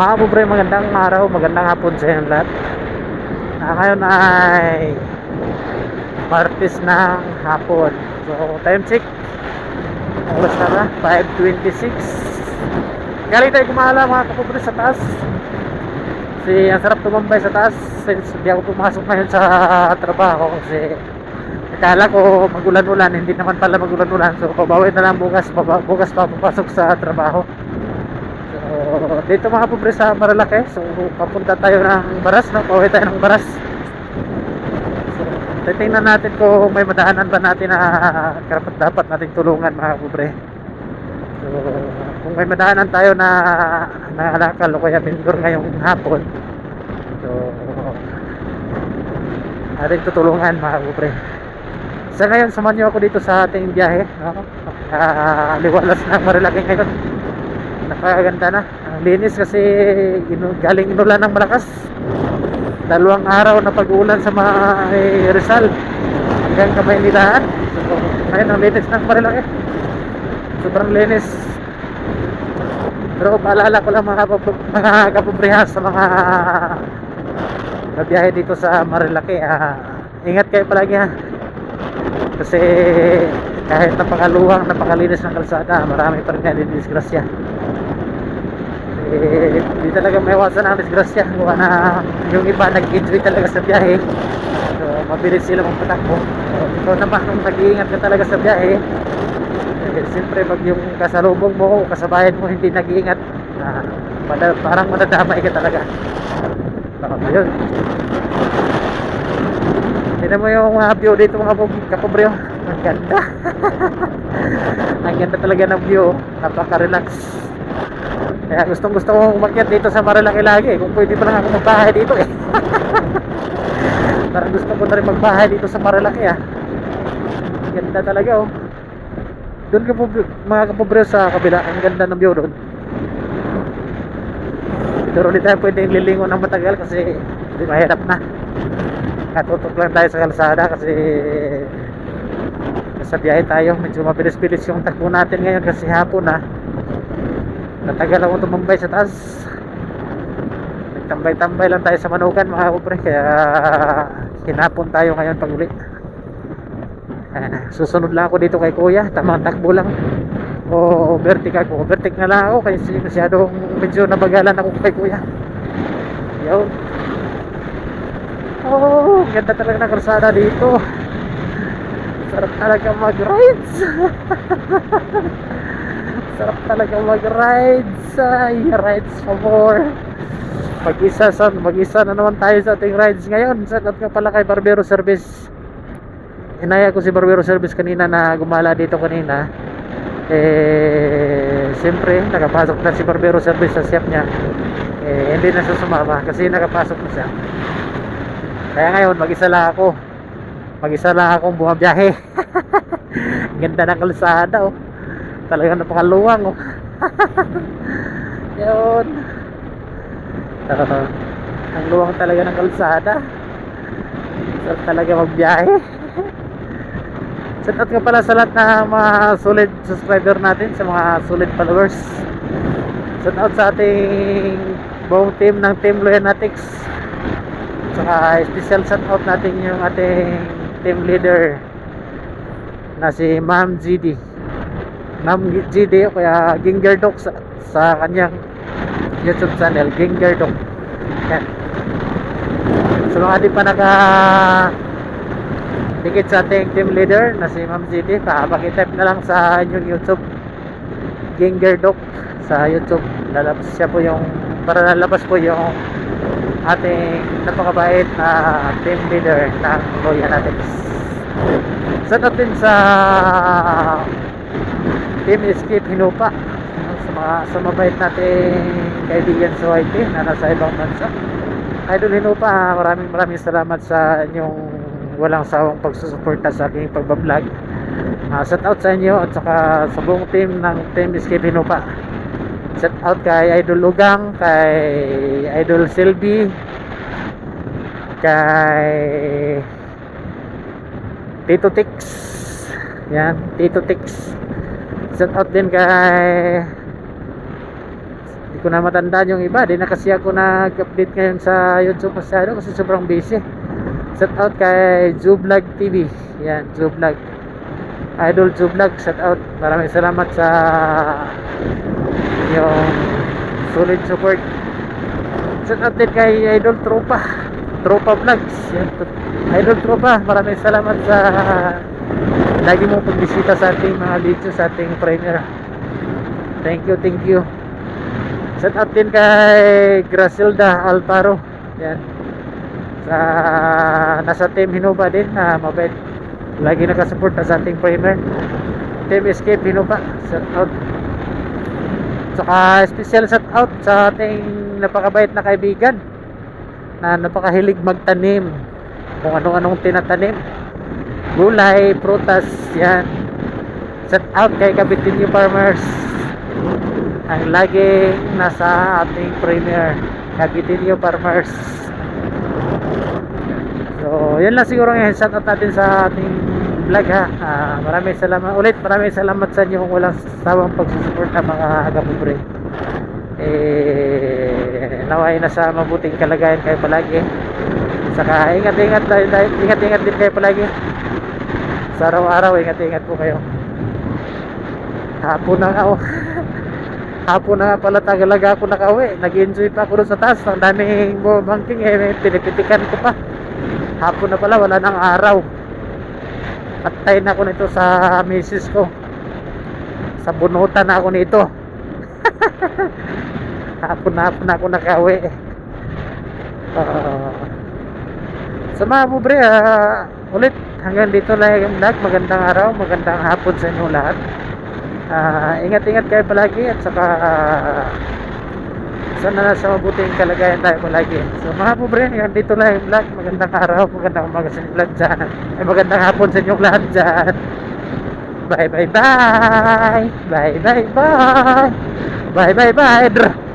Mga pobre, magandang araw, magandang hapon sa inyo lahat. Ah, ngayon ay Martes ng hapon. So, time check. Oras na ba? 5.26. Galing tayo kumala mga kapobre sa taas. Kasi ang sarap tumambay sa taas. Since hindi ako pumasok ngayon sa trabaho kasi akala ko magulan-ulan. Hindi naman pala magulan-ulan. So, pabawi na lang bukas. Bukas pa papasok sa trabaho. Dito mga pobre sa Maralake. So, papunta tayo ng Baras, no? Pauwi tayo ng Baras. So, titingnan natin kung may madaanan ba natin na karapat dapat nating tulungan mga pobre. So, kung may madaanan tayo na nakalakal o kaya vendor ngayong hapon. So, ating tutulungan mga pobre. Sa ngayon, niyo ako dito sa ating biyahe. No? Uh, liwalas na Marilaki ngayon napakaganda na. Ang linis kasi inu galing inulan ng malakas. Dalawang araw na pag-ulan sa mga eh, Rizal. Hanggang Kamaynilaan so, ngayon ang linis ng Marilaki sobrang linis. Pero paalala ko lang mga, mga kapobrehas sa mga nabiyahe dito sa Marilaki ah, ingat kayo palagi ha kasi kahit napakaluwang napakalinis ng kalsada marami pa rin nga disgrasya eh, di talaga may iwasan ang disgrasya Gawa na yung iba nag-enjoy talaga sa biyahe so mabilis sila magpatakbo so, ikaw naman kung nag-iingat ka talaga sa biyahe eh, siyempre pag yung kasalubong mo kasabayan mo hindi nag-iingat ah, pada- parang madadamay ka talaga so, ayun Tignan mo yung uh, view dito mga kapobre oh. Ang ganda. Ang ganda talaga ng view. Napaka-relax. Kaya gustong gusto kong umakyat dito sa Marilaki lagi. Kung pwede pa lang ako magbahay dito eh. Parang gusto ko na rin magbahay dito sa Marilaki ah. Ganda talaga oh. Doon ka mga kapobre sa kabila. Ang ganda ng view doon. Pero hindi tayo pwedeng lilingon ng matagal kasi di mahirap na katutok lang tayo sa kalsada kasi sa biyahe tayo medyo mabilis-bilis yung takbo natin ngayon kasi hapon na natagal ako tumambay sa taas. Nagtambay-tambay lang tayo sa manukan mga kubre kaya hinapon tayo ngayon pag uli. Susunod lang ako dito kay kuya tamang takbo lang. O overtake ako overtake na lang ako kasi masyadong medyo nabagalan ako kay kuya. Yun Oh, ganda talaga ng kalsada dito. Sarap talaga mag-rides. Sarap talaga mag-rides. Ay, rides for more. Mag-isa sa mag-isa na naman tayo sa ating rides ngayon. Sa ka pala kay Barbero Service. Inaya ko si Barbero Service kanina na gumala dito kanina. Eh, siyempre, nakapasok na si Barbero Service sa shop niya. Eh, hindi na siya sumama kasi nakapasok na siya. Kaya ngayon, mag-isa lang ako. Mag-isa lang akong bumabiyahe. Ganda ng kalsada, oh. Talagang napakaluwang, oh. Yun. Uh, ang luwang talaga ng kalsada. Sarap talaga magbiyahe. Shout out nga pala sa lahat ng mga solid subscriber natin, sa mga solid followers. Shout out sa ating buong team ng Team Loyanatics saka special shout out natin yung ating team leader na si Ma'am GD Ma'am GD kaya Ginger Doc sa, sa kanyang YouTube channel Ginger Doc. Yan. Sa mga di pa naka dikit sa ating team leader na si Ma'am GD pakipag-type na lang sa inyong YouTube. Ginger Doc sa YouTube. Lalabas siya po yung para lalabas po yung ating napakabait na team leader ng Loyanatics sa natin sa Team Escape Hinupa sa mga sa mabait nating kaibigan sa YT na nasa ibang bansa. Idol Hinupa maraming maraming salamat sa inyong walang sawang pagsusuporta sa aking pagbablog. Uh, shout out sa inyo at saka sa buong team ng Team Escape Hinupa shout out kay Idol Ugang kay Idol Silby kay Tito Tix. Yan Tito Tix shout out din kay hindi ko na matandaan yung iba. Di na kasi ako nag-update ngayon sa YouTube masyado kasi sobrang busy. Shout out kay Zublag TV. Yan, Zublag. Idol Zublag, shout out. Maraming salamat sa yung solid support. Shout out din kay Idol Tropa. Tropa Vlogs. Yan, Idol Tropa, maraming salamat sa lagi mong pagbisita sa ating mga video sa ating premiere. Thank you, thank you. Shout out din kay Grasilda Alparo. Yan. Sa nasa team Hinuba din na mabait. Lagi nakasuporta sa ating premiere. Team Escape Hinuba. Shout out. Saka special shout out sa ating napakabait na kaibigan na napakahilig magtanim kung anong-anong tinatanim gulay, prutas yan. Shout out kay Kabitinyo Farmers. Ang laging nasa ating premiere Kabitinyo Farmers. So yun lang siguro ngayon. Shout out natin sa ating vlog ha. Ah, maraming salamat. Ulit maraming salamat sa inyo kung walang sawang pagsusupport ng mga agapobre eh naway na sa mabuting kalagayan kayo palagi. Saka ingat ingat ingat ingat din kayo palagi sa araw-araw ingat-ingat po kayo. Hapon na ako hapon na pala tagalaga ako nakauwi. Nag-enjoy pa ako sa taas. Ang daming bumangking eh pinipitikan ko pa. Hapon na pala wala nang araw. Patay na ako nito sa misis ko. Sa bunutan na ako nito. Hapon na hapon na ako nakauwi. Uh, sa mga pobre ah, ulit. Hanggang dito lang yung magandang araw magandang hapon sa inyo lahat. Ah, ingat-ingat kayo palagi at saka ah, sana nasa mabuting kalagayan tayo palagi. So mga pobre hanggang dito lang yung vlog. Magandang araw magandang umaga sa inyo lahat dyan. Ay magandang hapon sa inyo lahat dyan. Bye bye bye. Bye bye bye. Bye bye bye